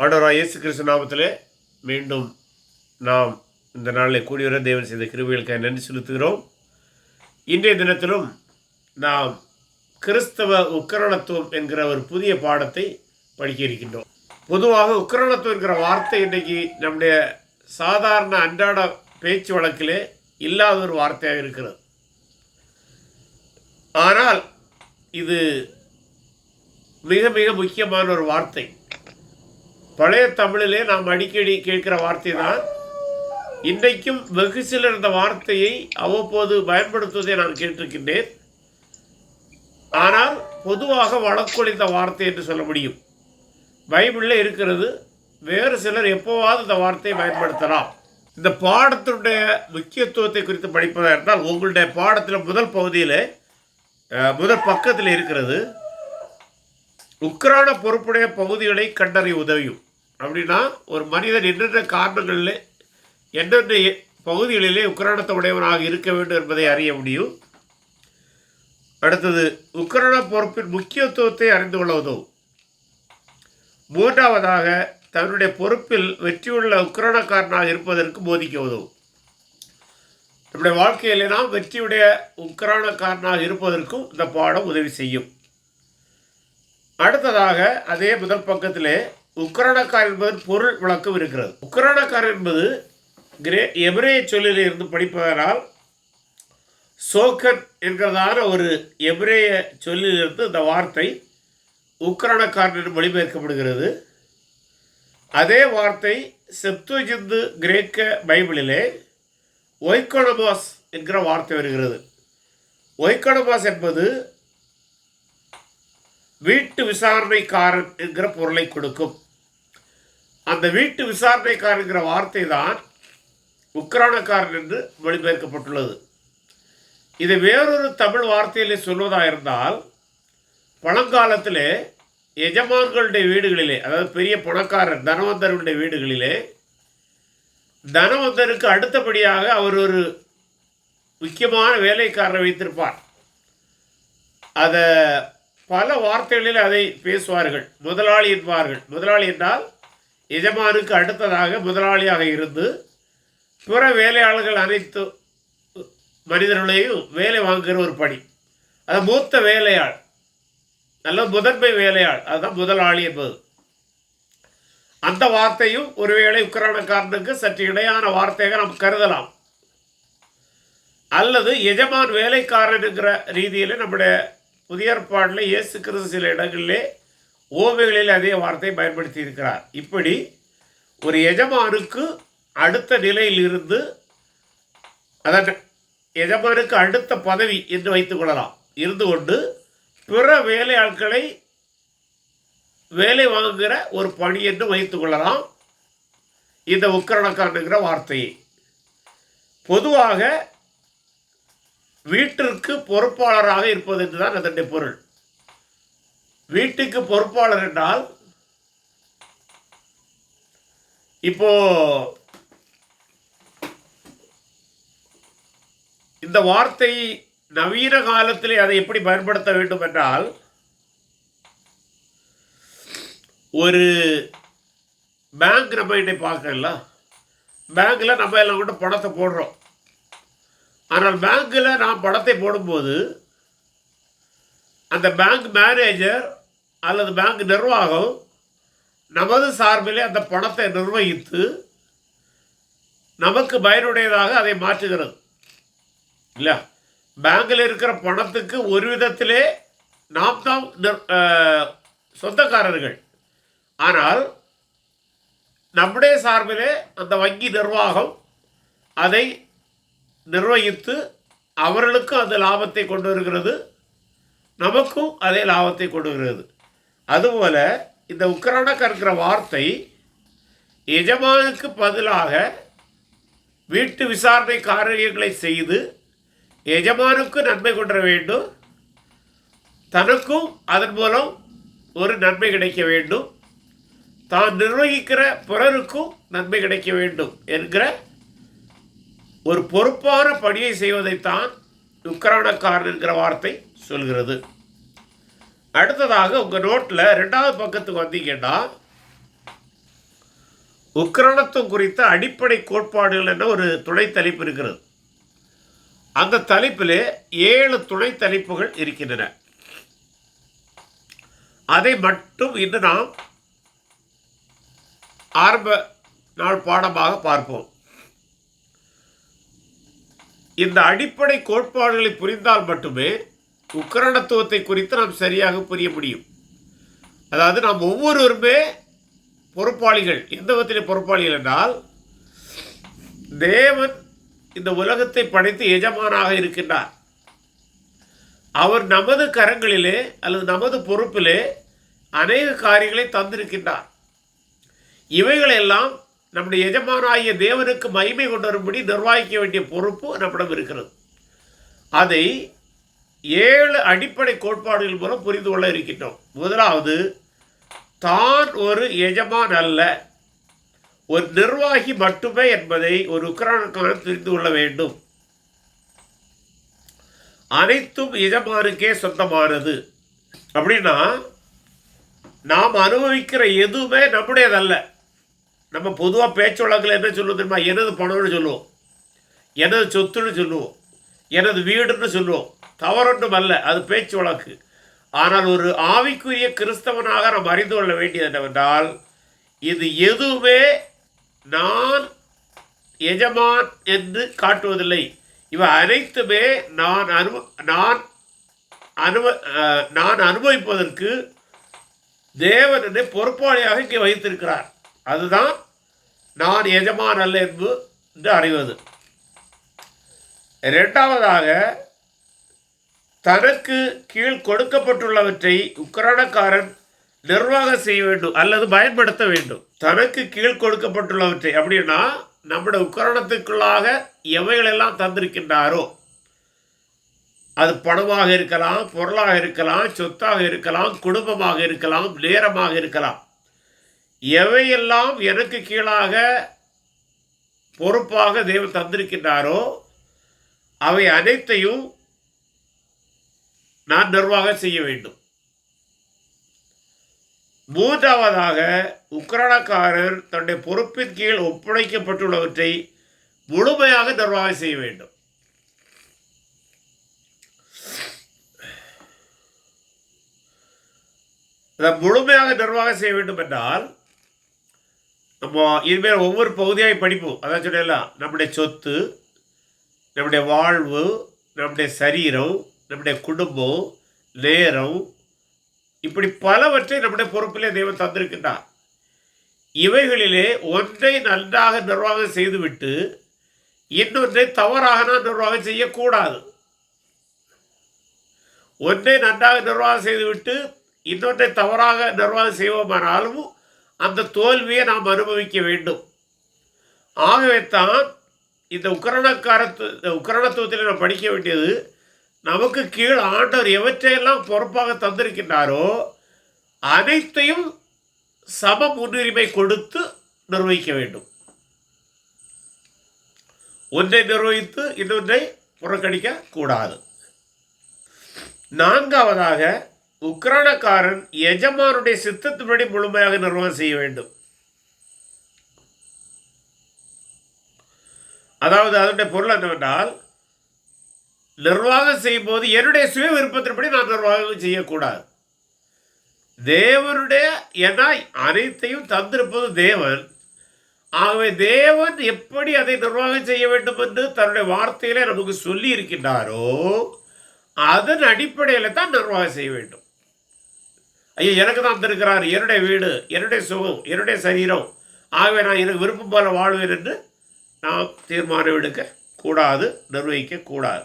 ஆண்டவராக இயேசு கிறிஸ்து நாமத்திலே மீண்டும் நாம் இந்த நாளில் கூடியவர தேவன் செய்த கிருபைகளுக்காக நன்றி செலுத்துகிறோம். இன்றைய தினத்திலும் நாம் கிறிஸ்தவ உக்கரணத்துவம் என்கிற ஒரு புதிய பாடத்தை படிக்க இருக்கின்றோம். பொதுவாக உக்கரணத்துவம் என்கிற வார்த்தை இன்றைக்கு நம்முடைய சாதாரண அன்றாட பேச்சு வழக்கிலே இல்லாத ஒரு வார்த்தையாக இருக்கிறது. ஆனால் இது மிக மிக முக்கியமான ஒரு வார்த்தை. பழைய தமிழிலே நாம் அடிக்கடி கேட்கிற வார்த்தை தான் இன்றைக்கும் வெகு சிலர் இந்த வார்த்தையை அவ்வப்போது பயன்படுத்துவதை நான் கேட்டிருக்கின்றேன். ஆனால் பொதுவாக வழக்கொழிந்த வார்த்தை என்று சொல்ல முடியும். பைபிளில் இருக்கிறது வேறு சிலர் எப்போவாவது இந்த வார்த்தையை பயன்படுத்தலாம். இந்த பாடத்தினுடைய முக்கியத்துவத்தை குறித்து படிப்பதாக இருந்தால் உங்களுடைய பாடத்தில் முதல் பகுதியில் முதல் பக்கத்தில் இருக்கிறது. உக்ரான பொறுப்புடைய பகுதிகளை கண்டறிய உதவியும். அப்படின்னா ஒரு மனிதன் என்னென்ன காரணங்களில் என்னென்ன பகுதிகளிலே உக்ரானத்தை உடையவனாக இருக்க வேண்டும் என்பதை அறிய முடியும். அடுத்தது உக்ரான பொறுப்பின் முக்கியத்துவத்தை அறிந்து கொள்ள உதவும். மூன்றாவதாக தன்னுடைய பொறுப்பில் வெற்றியுள்ள உக்ரானக்காரனாக இருப்பதற்கு போதிக்க உதவும். நம்முடைய வாழ்க்கையிலே நாம் வெற்றியுடைய உக்ரானக்காரனாக இருப்பதற்கும் இந்த பாடம் உதவி செய்யும். அடுத்ததாக அதே முதல் பக்கத்திலே உக்ரணக்கார் என்பதன் பொருள் விளக்கம் இருக்கிறது. உக்ரணக்கார் என்பது கிரே எபிரே சொல்லில் இருந்து படிப்பதனால் சோக்கன் என்கிறதான ஒரு எபிரேய சொல்லிலிருந்து இந்த வார்த்தை உக்ரணக்கார் என்று மொழிபெயர்க்கப்படுகிறது. அதே வார்த்தை செப்துஜிந்து கிரேக்க பைபிளிலே ஒய்கொடபாஸ் என்கிற வார்த்தை வருகிறது. ஒய்கொடபாஸ் என்பது வீட்டு விசாரணைக்காரன் என்கிற பொருளை கொடுக்கும். அந்த வீட்டு விசாரணைக்காரங்கிற வார்த்தை தான் உக்ரானக்காரன் என்று மொழிபெயர்க்கப்பட்டுள்ளது. இதை வேறொரு தமிழ் வார்த்தையிலே சொல்வதாக இருந்தால் பழங்காலத்திலே எஜமான்களுடைய வீடுகளிலே அதாவது பெரிய பணக்காரர் தனவந்தர்களுடைய வீடுகளிலே தனவந்தருக்கு அடுத்தபடியாக அவர் ஒரு முக்கியமான வேலைக்காரரை வைத்திருப்பார். அதை பல வார்த்தைகளில் அதை பேசுவார்கள். முதலாளி என்பார்கள். முதலாளி என்றால் எஜமானுக்கு அடுத்ததாக முதலாளியாக இருந்து பிற வேலையாளர்கள் அனைத்து மனிதர்களையும் வேலை வாங்குகிற ஒரு பணி. அது மூத்த வேலையாள். நல்ல முதன்மை வேலையாள். அதுதான் முதலாளி என்பது. அந்த வார்த்தையும் ஒருவேளை உக்ரானக்காரனுக்கு சற்று இணையான வார்த்தையாக நாம் கருதலாம். அல்லது எஜமான் வேலைக்காரன் என்கிற ரீதியில் நம்முடைய புதிய ஏற்பாட்டில் இயேசு கிறிஸ்து சில இடங்களிலே ஓவியங்களில் அதே வார்த்தையை பயன்படுத்தி இருக்கிறார் இப்படி ஒரு எஜமானுக்கு அடுத்த நிலையில் இருந்து அதன் எஜமானுக்கு அடுத்த பதவி என்று வைத்துக் கொள்ளலாம். இருந்து கொண்டு பிற வேலையாட்களை வேலை வாங்குகிற ஒரு பணி என்று வைத்துக் கொள்ளலாம். இந்த உக்கரணக்கானுங்கிற வார்த்தையை. பொதுவாக வீட்டிற்கு பொறுப்பாளராக இருப்பது என்றுதான் அதனுடைய பொருள். வீட்டுக்கு பொறுப்பாளர் என்றால் இப்போ இந்த வார்த்தை நவீன காலத்திலே அதை எப்படி பயன்படுத்த வேண்டும் என்றால் ஒரு பேங்க் நம்ம இன்னைக்கு பார்க்கல பேங்க்கில் நம்ம எல்லாம் கூட பணத்தை போடுறோம். ஆனால் பேங்க்கில் நான் பணத்தை போடும்போது அந்த பேங்க் மேனேஜர் அல்லது பேங்க் நிர்வாகம் நமது சார்பிலே அந்த பணத்தை நிர்வகித்து நமக்கு பயனுடையதாக அதை மாற்றுகிறது. இல்லை பேங்கில் இருக்கிற பணத்துக்கு ஒரு விதத்திலே நாம் தான் நிர்- சொந்தக்காரர்கள். ஆனால் நம்முடைய சார்பிலே அந்த வங்கி நிர்வாகம் அதை நிர்வகித்து அவர்களுக்கும் அந்த லாபத்தை கொண்டு வருகிறது. நமக்கும் அதே லாபத்தை கொண்டு வருகிறது. அதுபோல் இந்த உக்ரானக் இருக்கிற வார்த்தை எஜமானுக்கு பதிலாக வீட்டு விசாரணை காரியங்களை செய்து எஜமானுக்கு நன்மை கொண்டு வேண்டும். தனக்கும் அதன் மூலம் ஒரு நன்மை கிடைக்க வேண்டும். தான் நிர்வகிக்கிற பிறருக்கும் நன்மை கிடைக்க வேண்டும் என்கிற ஒரு பொறுப்பான பணியை செய்வதைத்தான் உக்ரானக்காரன் என்கிற வார்த்தை சொல்கிறது. அடுத்ததாக உங்கள் நோட்டில் ரெண்டாவது பக்கத்துக்கு வந்தீங்கன்னா உக்கிரணத்துவம் குறித்த அடிப்படை கோட்பாடுகள் என்ற ஒரு துணை தலைப்பு இருக்கிறது. அந்த தலைப்பில் ஏழு துணை தலைப்புகள் இருக்கின்றன. அதை மட்டும் இன்று நாம் ஆரம்ப நாள் பாடமாக பார்ப்போம். இந்த அடிப்படை கோட்பாடுகளை புரிந்தால் மட்டுமே உக்கரணத்துவத்தை குறித்து நாம் சரியாக புரிய முடியும். அதாவது நாம் ஒவ்வொருவருமே பொறுப்பாளிகள். எந்த விதத்திலே பொறுப்பாளிகள் என்றால் தேவன் இந்த உலகத்தை படைத்து எஜமானாக இருக்கின்றார். அவர் நமது கரங்களிலே அல்லது நமது பொறுப்பிலே அநேக காரியங்களை தந்திருக்கின்றார். இவைகளெல்லாம் நம்முடைய எஜமானாகிய தேவனுக்கு மகிமை கொண்டு வரும்படி நிர்வாகிக்க வேண்டிய பொறுப்பு நம்மிடம் இருக்கிறது. அதை ஏழு அடிப்படை கோட்பாடுகள் மூலம் புரிந்து கொள்ள இருக்கின்றோம். முதலாவது தான் ஒரு எஜமான் அல்ல ஒரு நிர்வாகி மட்டுமே என்பதை ஒரு உக்ரானுக்காரன் தெரிந்து கொள்ள வேண்டும். அனைத்தும் எஜமானுக்கே சொந்தமானது. அப்படின்னா நாம் அனுபவிக்கிற எதுவுமே நம்முடையதல்ல. நம்ம பொதுவாக பேச்சு வழக்கில் என்ன சொல்லுவோம் தெரியுமா? எனது பணம்னு சொல்லுவோம். எனது சொத்துன்னு சொல்லுவோம். எனது வீடுன்னு சொல்லுவோம். தவறொன்றும் அல்ல. அது பேச்சு வழக்கு ஆனால் ஒரு ஆவிக்குரிய கிறிஸ்தவனாக நாம் அறிந்து கொள்ள வேண்டியது என்னவென்றால் இது எதுவுமே நான் எஜமான் என்று காட்டுவதில்லை. இவை அனைத்துமே நான் அனு நான் அனுப நான் அனுபவிப்பதற்கு தேவன் பொறுப்பாளியாக இங்கே வைத்திருக்கிறார். அதுதான் நான் எஜமான் அல்ல என்பது என்று அறிவது. இரண்டாவதாக தனக்கு கீழ் கொடுக்கப்பட்டுள்ளவற்றை உக்கரணக்காரன் நிர்வாகம் செய்ய வேண்டும் அல்லது பயன்படுத்த வேண்டும். தனக்கு கீழ் கொடுக்கப்பட்டுள்ளவற்றை அப்படின்னா நம்முடைய உக்கரணத்துக்குள்ளாக எவைகளெல்லாம் தந்திருக்கின்றாரோ அது பணமாக இருக்கலாம் பொருளாக இருக்கலாம் சொத்தாக இருக்கலாம் குடும்பமாக இருக்கலாம் நேரமாக இருக்கலாம். எவையெல்லாம் எனக்கு கீழாக பொறுப்பாக தேவன் தந்திருக்கின்றாரோ அவை அனைத்தையும் நான் நிர்வாகம் செய்ய வேண்டும். மூன்றாவதாக உக்ரானக்காரர் தன்னுடைய பொறுப்பின் கீழ் ஒப்படைக்கப்பட்டுள்ளவற்றை முழுமையாக நிர்வாகம் செய்ய வேண்டும். அதை முழுமையாக நிர்வாகம் செய்ய வேண்டும் என்றால் நம்ம இனிமேல் ஒவ்வொரு பகுதியாக படிப்போம். அதான் சொல்லலாம் நம்முடைய சொத்து நம்முடைய வாழ்வு நம்முடைய சரீரம் நம்முடைய குடும்பம் நேரம் இப்படி பலவற்றை நம்முடைய பொறுப்பிலே தெய்வம் தந்திருக்கின்றார். இவைகளிலே ஒன்றை நன்றாக நிர்வாகம் செய்துவிட்டு இன்னொன்றை தவறாக நான் நிர்வாகம் செய்யக்கூடாது. ஒன்றை நன்றாக நிர்வாகம் செய்துவிட்டு இன்னொன்றை தவறாக நிர்வாகம் செய்வோமானாலும் அந்த தோல்வியை நாம் அனுபவிக்க வேண்டும். ஆகவே தான் இந்த உக்கரணக்காரத்து இந்த உக்கரணத்துவத்தில் நாம் படிக்க வேண்டியது நமக்கு கீழ் ஆண்டவர் எவற்றையெல்லாம் பொறுப்பாக தந்திருக்கின்றாரோ அனைத்தையும் சம முன்னுரிமை கொடுத்து நிர்வகிக்க வேண்டும். ஒன்றை நிர்வகித்து இன்னொன்றை புறக்கணிக்க கூடாது நான்காவதாக உக்ரானக்காரன் எஜமானுடைய சித்தத்தின்படி முழுமையாக நிர்வாகம் செய்ய வேண்டும். அதாவது அதனுடைய பொருள் என்னவென்றால் நிர்வாகம் செய்யும் போது என்னுடைய சுய விருப்பத்தின்படி நான் நிர்வாகம் செய்யக்கூடாது. தேவனுடைய என அனைத்தையும் தந்திருப்பது தேவன். ஆகவே தேவன் எப்படி அதை நிர்வாகம் செய்ய வேண்டும் என்று தன்னுடைய வார்த்தையிலே நமக்கு சொல்லி இருக்கின்றாரோ அதன் அடிப்படையில் தான் நிர்வாகம் செய்ய வேண்டும். ஐயோ எனக்கு தான் தந்திருக்கிறார். என்னுடைய வீடு என்னுடைய சுகம் என்னுடைய சரீரம். ஆகவே நான் எனக்கு விருப்பம் போல வாழ்வேன் என்று நாம் தீர்மானம் எடுக்க கூடாது நிர்வகிக்க கூடாது.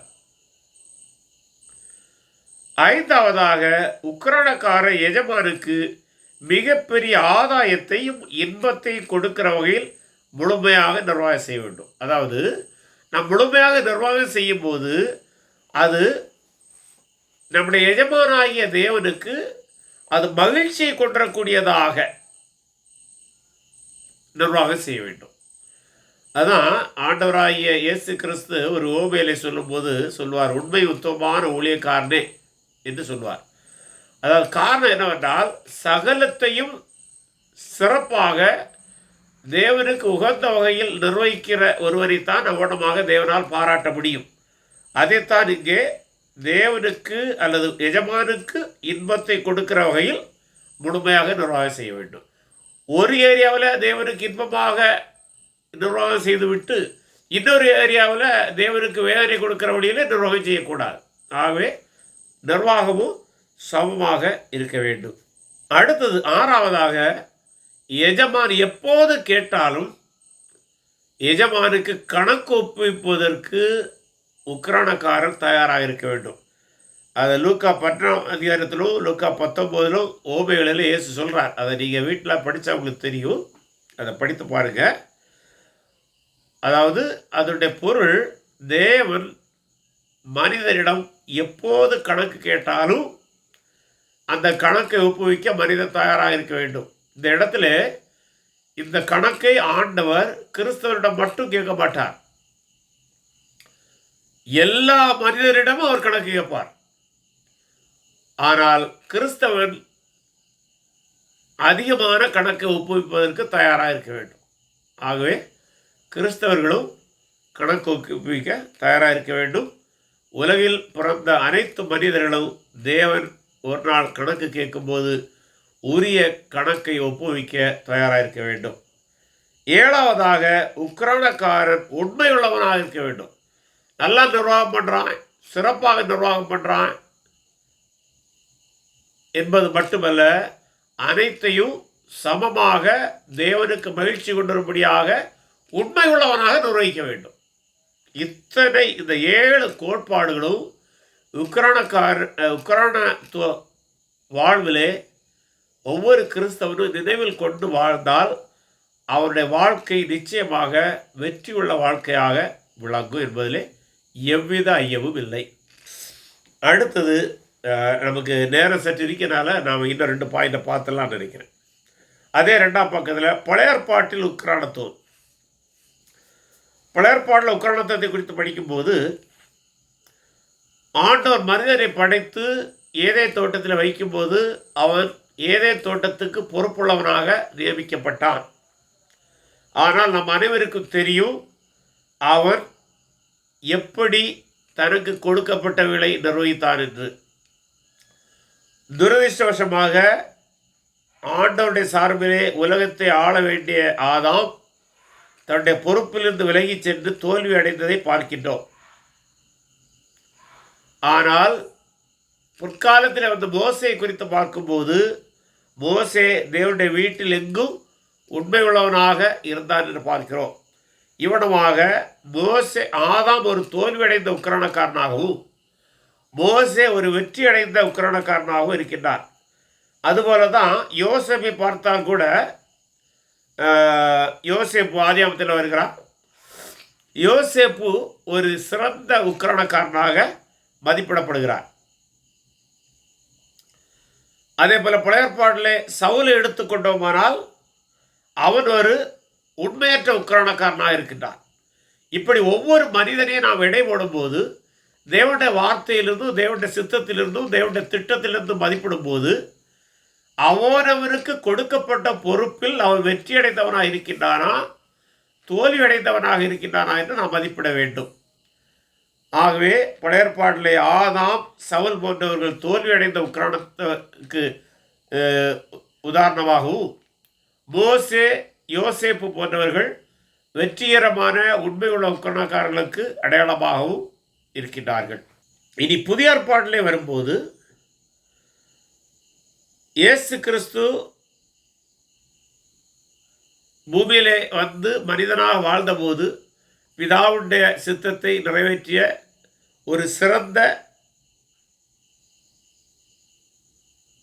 ஐந்தாவதாக உக்ரானக்கார எஜமானுக்கு மிகப்பெரிய ஆதாயத்தையும் இன்பத்தையும் கொடுக்கிற வகையில் முழுமையாக நிர்வாகம் செய்ய வேண்டும். அதாவது நாம் முழுமையாக நிர்வாகம் செய்யும்போது அது நம்முடைய எஜமானாகிய தேவனுக்கு அது மகிழ்ச்சியை கொன்றக்கூடியதாக நிர்வாகம் செய்ய வேண்டும். அதான் ஆண்டவராகிய இயேசு கிறிஸ்து ஒரு ஓமையிலே சொல்லும்போது சொல்வார் உண்மை உத்தமமான ஊழியக்காரனே என்று சொல்வார். அதாவது காரணம் என்னவென்றால் சகலத்தையும் சிறப்பாக தேவனுக்கு உகந்த வகையில் நிர்வகிக்கிற ஒருவரைத்தான் அவ்வளமாக தேவனால் பாராட்ட முடியும். அதைத்தான் இங்கே தேவனுக்கு அல்லது எஜமானுக்கு இன்பத்தை கொடுக்கிற வகையில் முழுமையாக நிர்வாகம் செய்ய வேண்டும். ஒரு ஏரியாவில் தேவனுக்கு இன்பமாக நிர்வாகம் செய்துவிட்டு இன்னொரு ஏரியாவில் தேவனுக்கு வேதனை கொடுக்கிற வழியில் நிர்வாகம் செய்யக்கூடாது. ஆகவே நிர்வாகமும் சமமாக இருக்க வேண்டும். அடுத்தது ஆறாவதாக எஜமான் எப்போது கேட்டாலும் எஜமானுக்கு கணக்கு ஒப்புவிப்பதற்கு உக்ரானக்காரர் தயாராக இருக்க வேண்டும். அதை லூக்கா பத்தாம் அதிகாரத்திலும் லூக்கா பத்தொம்போதிலும் ஓமைகளில் ஏசு சொல்கிறார் அதை நீங்கள் வீட்டில் படித்தா உங்களுக்கு தெரியும். அதை படித்து பாருங்கள் அதாவது அதனுடைய பொருள் தேவன் மனிதனிடம் எப்போது கணக்கு கேட்டாலும் அந்த கணக்கை ஒப்புவிக்க மனிதன் தயாராக இருக்க வேண்டும். இந்த இடத்துல இந்த கணக்கை ஆண்டவர் கிறிஸ்தவரிடம் மட்டும் கேட்க மாட்டார். எல்லா மனிதரிடமும் அவர் கணக்கு கேட்பார். ஆனால் கிறிஸ்தவன் அதிகமான கணக்கை ஒப்புவிப்பதற்கு தயாராக இருக்க வேண்டும். ஆகவே கிறிஸ்தவர்களும் கணக்கு ஒப்புவிக்க தயாராக இருக்க வேண்டும். உலகில் பிறந்த அனைத்து மனிதர்களும் தேவன் ஒரு நாள் கணக்கு கேட்கும்போது உரிய கணக்கை ஒப்புவிக்க தயாராக இருக்க வேண்டும். ஏழாவதாக உக்ரானக்காரன் உண்மையுள்ளவனாக இருக்க வேண்டும். நல்லா நிர்வாகம் பண்ணுறான் சிறப்பாக நிர்வாகம் பண்ணுறான் என்பது மட்டுமல்ல அனைத்தையும் சமமாக தேவனுக்கு மகிழ்ச்சி கொண்டிருப்படியாக உண்மை உள்ளவனாக நிர்வகிக்க வேண்டும். இத்தனை இந்த ஏழு கோட்பாடுகளும் உக்ரானக்கார உக்ரானத்துவ வாழ்விலே ஒவ்வொரு கிறிஸ்தவனும் நினைவில் கொண்டு வாழ்ந்தால் அவருடைய வாழ்க்கை நிச்சயமாக வெற்றியுள்ள வாழ்க்கையாக விளங்கும் என்பதிலே எவ்வித ஐயமும் இல்லை அடுத்தது நமக்கு நேரம் சற்று இருக்கனால நாம் இன்னும் ரெண்டு பாயிண்டை பார்த்துலாம் நினைக்கிறேன். அதே ரெண்டாம் பக்கத்தில் பழையற்பாட்டில் உக்ரானத்துவம் பழையற்பாட்டில் உக்ரானத்துவத்தை குறித்து படிக்கும்போது ஆண்டவர் மனிதனை படைத்து ஏதே தோட்டத்தில் வைக்கும்போது அவன் ஏதே தோட்டத்துக்கு பொறுப்புள்ளவனாக நியமிக்கப்பட்டான். ஆனால் நம் அனைவருக்கும் தெரியும் அவன் எப்படி தனக்கு கொடுக்கப்பட்ட விலை நிர்வகித்தார் என்று? துரதிருஷ்டவசமாக ஆண்டவருடைய சார்பிலே உலகத்தை ஆள வேண்டிய ஆதாம் தன்னுடைய பொறுப்பிலிருந்து விலகிச் சென்று தோல்வி அடைந்ததை பார்க்கின்றோம். ஆனால் பிற்காலத்தில் வந்து மோசையை குறித்து பார்க்கும்போது மோசே தேவனுடைய வீட்டில் எங்கும் உண்மை உள்ளவனாக இருந்தான் என்று பார்க்கிறோம். இவனுமாக மோசே ஆதாம் ஒரு தோல்வியடைந்த உக்கிரணக்காரனாகவும் மோசே ஒரு வெற்றி அடைந்த உக்கிரணக்காரனாகவும் இருக்கின்றார் அதுபோல தான் யோசேப்பை பார்த்தால் கூட யோசேப்பு ஆதியாமத்தில் வருகிறார். யோசேப்பு ஒரு சிறந்த உக்கிரணக்காரனாக மதிப்பிடப்படுகிறார். அதே போல பழையற்பாட்டில் சவுலை எடுத்துக்கொண்டோமானால் அவன் ஒரு உண்மையற்ற உக்கரணக்காரனாக இருக்கின்றான். இப்படி ஒவ்வொரு மனிதனையும் நாம் எடை போடும்போது தேவனுடைய வார்த்தையிலிருந்தும் தேவனுடைய சித்தத்திலிருந்தும் தேவனுடைய திட்டத்திலிருந்தும் மதிப்பிடும்போது அவனவருக்கு கொடுக்கப்பட்ட பொறுப்பில் அவன் வெற்றியடைந்தவனாக இருக்கின்றானா தோல்வி அடைந்தவனாக இருக்கின்றானா என்று நாம் மதிப்பிட வேண்டும். ஆகவே பழையற்பாட்டிலே ஆதாம் சவுல் போன்றவர்கள் தோல்வியடைந்த உக்கிரானத்துக்கு உதாரணமாகவும் மோசே யோசேப்பு போன்றவர்கள் வெற்றிகரமான உண்மையுள்ள உக்கணக்காரர்களுக்கு அடையாளமாகவும் இருக்கின்றார்கள். இனி புதிய ஏற்பாட்டிலே வரும்போது இயேசு கிறிஸ்து பூமியிலே வந்து மனிதனாக வாழ்ந்தபோது பிதாவுடைய சித்தத்தை நிறைவேற்றிய ஒரு சிறந்த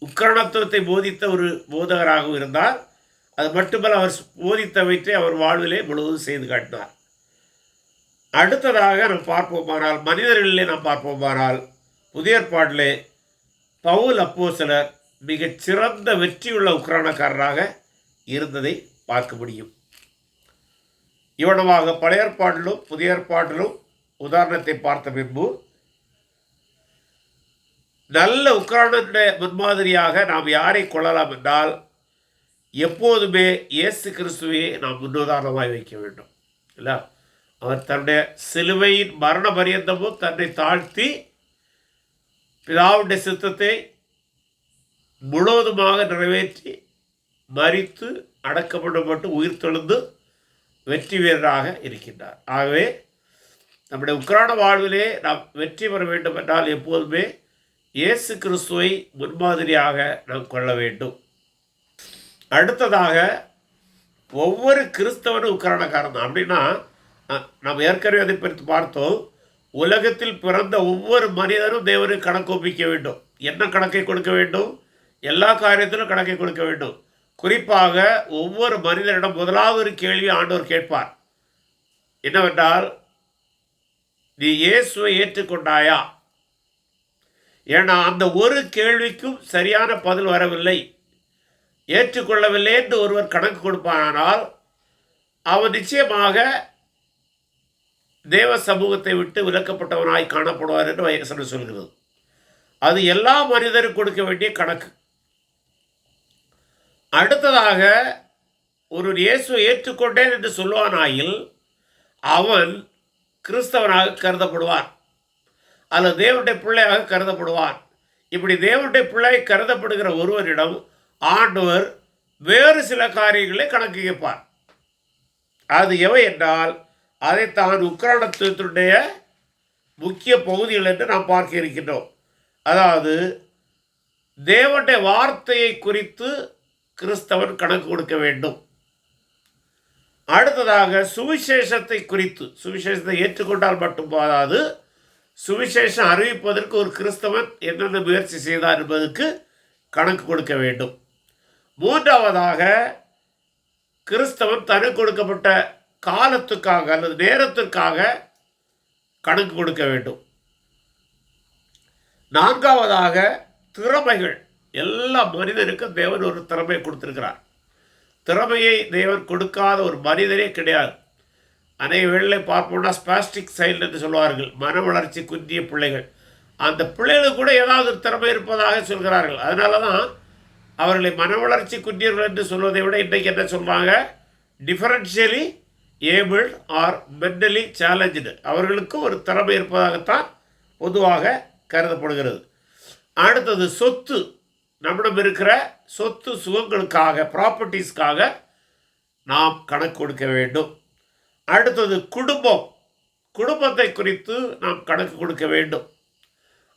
உக்கரணத்துவத்தை போதித்த ஒரு போதகராகவும் இருந்தார். அது மட்டுமல்ல அவர் போதித்தவற்றை அவர் வாழ்விலே முழுவதும் செய்து காட்டினார். அடுத்ததாக நாம் பார்ப்போமானால் மனிதர்களிலே நாம் பார்ப்போமானால் புதிய ஏற்பாட்டிலே பவுல் சிலர் மிகச் சிறந்த வெற்றியுள்ள உக்ரானக்காரராக இருந்ததை பார்க்க முடியும். இவனமாக பழைய ஏற்பாட்டிலும் புதிய ஏற்பாட்டிலும் உதாரணத்தை பார்த்த பின்பு நல்ல உக்ரானுடைய முன்மாதிரியாக நாம் யாரை கொள்ளலாம் என்றால் எப்போதுமே இயேசு கிறிஸ்துவையே நாம் முன்னுதாரணமாய் வைக்க வேண்டும். இல்லை? அவர் தன்னுடைய சிலுவையின் மரண பரியந்தமும் தன்னை தாழ்த்தி பிதாவுடைய சித்தத்தை முழுவதுமாக நிறைவேற்றி மறித்து அடக்கப்படப்பட்டு உயிர் தெழுந்து வெற்றி வீரராக இருக்கின்றார். ஆகவே நம்முடைய உக்ரான வாழ்விலே நாம் வெற்றி பெற வேண்டும் என்றால் எப்போதுமே இயேசு கிறிஸ்துவை முன்மாதிரியாக நாம் கொள்ள வேண்டும். அடுத்ததாக ஒவ்வொரு கிறிஸ்தவனும் உக்கரணக்காரன் தான் அப்படின்னா நம்ம நாம் ஏற்கனவே அதை பிரித்து பார்த்தோம். உலகத்தில் பிறந்த ஒவ்வொரு மனிதனும் தேவனுக்கு கணக்கு ஒப்பிக்க வேண்டும். என்ன கணக்கை கொடுக்க வேண்டும்? எல்லா காரியத்திலும் கணக்கை கொடுக்க வேண்டும். குறிப்பாக ஒவ்வொரு மனிதனிடம் முதலாவது ஒரு கேள்வி ஆண்டவர் கேட்பார். என்னவென்றால் நீ இயேசுவை ஏற்றுக்கொண்டாயா? ஏன்னா அந்த ஒரு கேள்விக்கும் சரியான பதில் வரவில்லை. ஏற்றுக்கொள்ளவில்லை என்று ஒருவர் கணக்கு கொடுப்பானால் அவன் நிச்சயமாக தேவ சமூகத்தை விட்டு விலக்கப்பட்டவனாய் காணப்படுவார் என்று வயசனம் சொல்கிறது. அது எல்லா மனிதரும் கொடுக்க வேண்டிய கணக்கு. அடுத்ததாக ஒரு இயேசுவை ஏற்றுக்கொண்டேன் என்று சொல்வானாயில் அவன் கிறிஸ்தவனாக கருதப்படுவான். அல்லது தேவனுடைய பிள்ளையாக கருதப்படுவான். இப்படி தேவனுடைய பிள்ளை கருதப்படுகிற ஒருவரிடம் ஆண்டவர் வேறு சில காரியங்களை கணக்கு கேட்பார். அது எவை என்றால் அதைத்தான் உக்ரானத்துடைய முக்கிய பகுதிகள் என்று நாம் பார்க்க இருக்கின்றோம். அதாவது தேவனுடைய வார்த்தையை குறித்து கிறிஸ்தவன் கணக்கு கொடுக்க வேண்டும். அடுத்ததாக சுவிசேஷத்தை குறித்து சுவிசேஷத்தை ஏற்றுக்கொண்டால் மட்டும் போதாது சுவிசேஷம் அறிவிப்பதற்கு ஒரு கிறிஸ்தவன் என்னென்ன முயற்சி செய்தார் என்பதற்கு கணக்கு கொடுக்க வேண்டும். மூன்றாவதாக கிறிஸ்தவன் தனக்கு கொடுக்கப்பட்ட காலத்துக்காக அல்லது நேரத்திற்காக கணக்கு கொடுக்க வேண்டும். நான்காவதாக திறமைகள். எல்லா மனிதனுக்கும் தேவன் ஒரு திறமையை கொடுத்துருக்கிறார். திறமையை தேவன் கொடுக்காத ஒரு மனிதனே கிடையாது. அநேக வேளையில் பார்ப்போம்னா ஸ்பாஸ்டிக் சைல்டு என்று சொல்வார்கள். மன வளர்ச்சி குன்றிய பிள்ளைகள். அந்த பிள்ளைகளுக்கு கூட ஏதாவது ஒரு திறமை இருப்பதாக சொல்கிறார்கள். அதனால தான் அவர்களை மன வளர்ச்சி குன்றியவர்கள் என்று சொல்வதை விட இன்றைக்கு என்ன சொல்கிறாங்க differentially able are mentally challenge அவர்களுக்கும் ஒரு திறமை இருப்பதாகத்தான் பொதுவாக கருதப்படுகிறது. அடுத்தது சொத்து. நம்மிடம் இருக்கிற சொத்து சுகங்களுக்காக ப்ராப்பர்ட்டிஸ்க்காக நாம் கணக்கு கொடுக்க வேண்டும். அடுத்தது குடும்பம். குடும்பத்தை குறித்து நாம் கணக்கு கொடுக்க வேண்டும்.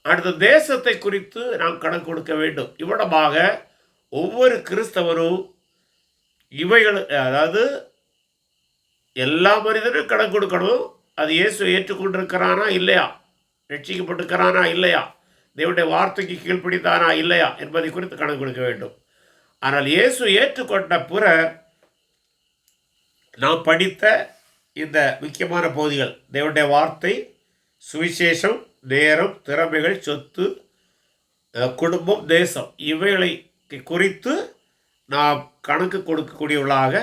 அடுத்த தேசத்தை குறித்து நாம் கணக்கு கொடுக்க வேண்டும். இவ்விடமாக ஒவ்வொரு கிறிஸ்தவரும் இவைகள் அதாவது எல்லா மனிதரும் கடன் கொடுக்கணும். அது இயேசு ஏற்றுக்கொண்டிருக்கிறானா இல்லையா? ரட்சிக்கப்பட்டிருக்கிறானா இல்லையா? தேவனுடைய வார்த்தைக்கு கீழ்ப்பிடித்தானா இல்லையா? என்பதை குறித்து கணக்கு கொடுக்க வேண்டும். ஆனால் இயேசு ஏற்றுக்கொண்ட புற நாம் படித்த இந்த முக்கியமான பகுதிகள் தேவனுடைய வார்த்தை சுவிசேஷம் நேரம் திறமைகள் சொத்து குடும்பம் தேசம் இவைகளை குறித்து நாம் கணக்கு கொடுக்கக்கூடியவர்களாக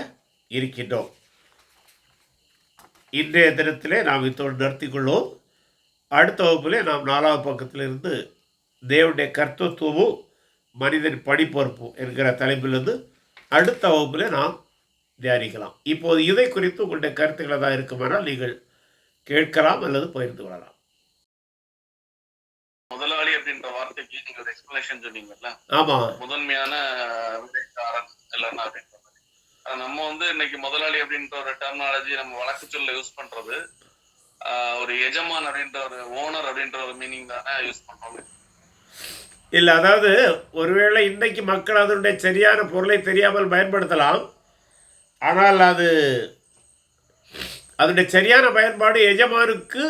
இருக்கின்றோம். இன்றைய தினத்திலே நாம் இத்தோடு நிறுத்திக்கொள்வோம். அடுத்த வகுப்பிலே நாம் நாலாவது பக்கத்திலிருந்து தேவனுடைய கர்த்தத்துவமும் மனிதன் படிப்பொறுப்பும் என்கிற தலைப்பிலிருந்து அடுத்த வகுப்பிலே நாம் தியானிக்கலாம். இப்போது இதை குறித்து உங்களுடைய கருத்துக்களை தான் இருக்குமானால் நீங்கள் கேட்கலாம் அல்லது பகிர்ந்து கொள்ளலாம். முதலாளி அப்படின்ற வார்த்தைக்கு நீங்க ஒரு எக்ஸ்பிளனேஷன் சொன்னீங்கல்ல? ஆமாம் முதன்மையான இல்லைன்னா அப்படின்ற மாதிரி. ஆனா நம்ம வந்து இன்னைக்கு முதலாளி அப்படின்ற ஒரு டெர்மினாலஜி நம்ம வழக்கு சொல்ல யூஸ் பண்றது ஒரு எஜமான் அப்படின்ற ஒரு ஓனர் அப்படின்ற ஒரு மீனிங் தானே யூஸ் பண்றோம். இல்லை அதாவது ஒருவேளை இன்றைக்கு மக்கள் அதனுடைய சரியான பொருளை தெரியாமல் பயன்படுத்தலாம். ஆனால் அது அதனுடைய சரியான பயன்பாடு எஜமானுக்கு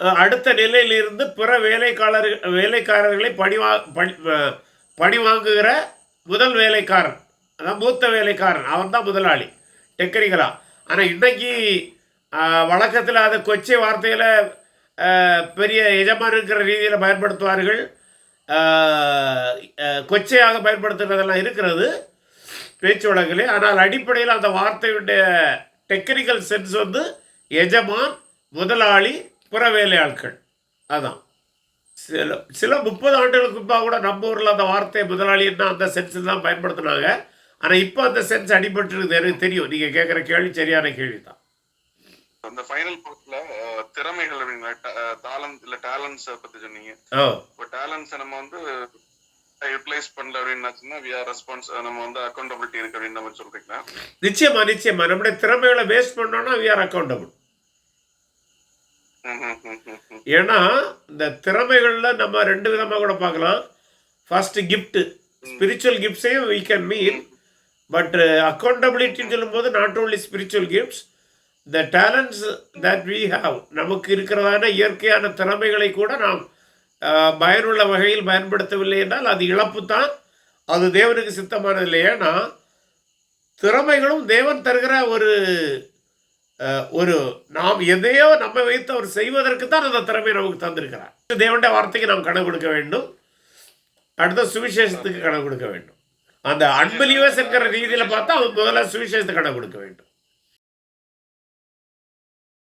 அடுத்த நிலையிலிருந்து பிற வேலைக்காரர் வேலைக்காரர்களை பணிவா பணி பணி வாங்குகிற முதல் வேலைக்காரன். அதான் மூத்த வேலைக்காரன். அவன் தான் முதலாளி. டெக்னிக்கலாக ஆனால் இன்னைக்கு வழக்கத்தில் அதை கொச்சை வார்த்தையில் பெரிய எஜமானுங்கிற ரீதியில் பயன்படுத்துவார்கள். கொச்சையாக பயன்படுத்துகிறதெல்லாம் இருக்கிறது பேச்சு வழக்கிலே. ஆனால் அடிப்படையில் அந்த வார்த்தையுடைய டெக்னிக்கல் சென்ஸ் வந்து எஜமான் முதலாளி புற வேலையாட்கள் அதான். சில சில முப்பது ஆண்டுகளுக்கு முன்பாக கூட நம்ம ஊரில் அந்த வார்த்தை முதலாளின்னா அந்த சென்ஸில் தான் பயன்படுத்தினாங்க. ஆனால் இப்போ அந்த சென்ஸ் அடிபட்டுருக்குது. எனக்கு தெரியும். நீங்கள் கேட்குற கேள்வி சரியான கேள்வி தான். அந்த ஃபைனல் பார்ட்ல திறமைகள் அப்படிங்கிற டேலண்ட் இல்ல டேலண்ட்ஸ் பத்தி சொன்னீங்க. இப்போ டேலண்ட்ஸ் நம்ம வந்து யூட்டிலைஸ் பண்ணல அப்படின்னாச்சுன்னா வி ஆர் ரெஸ்பான்ஸ் நம்ம வந்து அக்கௌண்டபிலிட்டி இருக்கு அப்படின்னு மாதிரி சொல்றீங்களா? நிச்சயமா நிச்சயமா. நம்முடைய திறமைகளை வேஸ்ட் பண்ணோம்னா வி ஆர் அக்கௌண்டபிள். ஏன்னா இந்த திறமைகளில் நம்ம ரெண்டு விதமாக கூட பார்க்கலாம். ஃபர்ஸ்ட் கிஃப்ட் ஸ்பிரிச்சுவல் கிஃப்ட்ஸையும் வி கேன் மீன் பட் அக்கௌண்டபிலிட்டின்னு சொல்லும்போது not only spiritual gifts the talents that we have நமக்கு இருக்கிறதான இயற்கையான திறமைகளை கூட நாம் uh, பயனுள்ள வகையில் பயன்படுத்தவில்லை என்றால் அது இழப்பு தான். அது தேவனுக்கு சித்தமானது இல்லை. ஏன்னா திறமைகளும் தேவன் தருகிற ஒரு ஒரு நாம் எதையோ நம்ம வைத்து அவர் செய்வதற்கு தான் அந்த திறமையை நமக்கு தந்திருக்கிறார். தேவனுடைய வார்த்தைக்கு நாம் கணக்கு கொடுக்க வேண்டும். அடுத்த சுவிசேஷத்துக்கு கணக்கு கொடுக்க வேண்டும். அந்த அன்பிலிவர்ஸ் இருக்கிற ரீதியில் பார்த்தா அவன் முதல்ல சுவிசேஷத்துக்கு கணக்கு கொடுக்க வேண்டும்.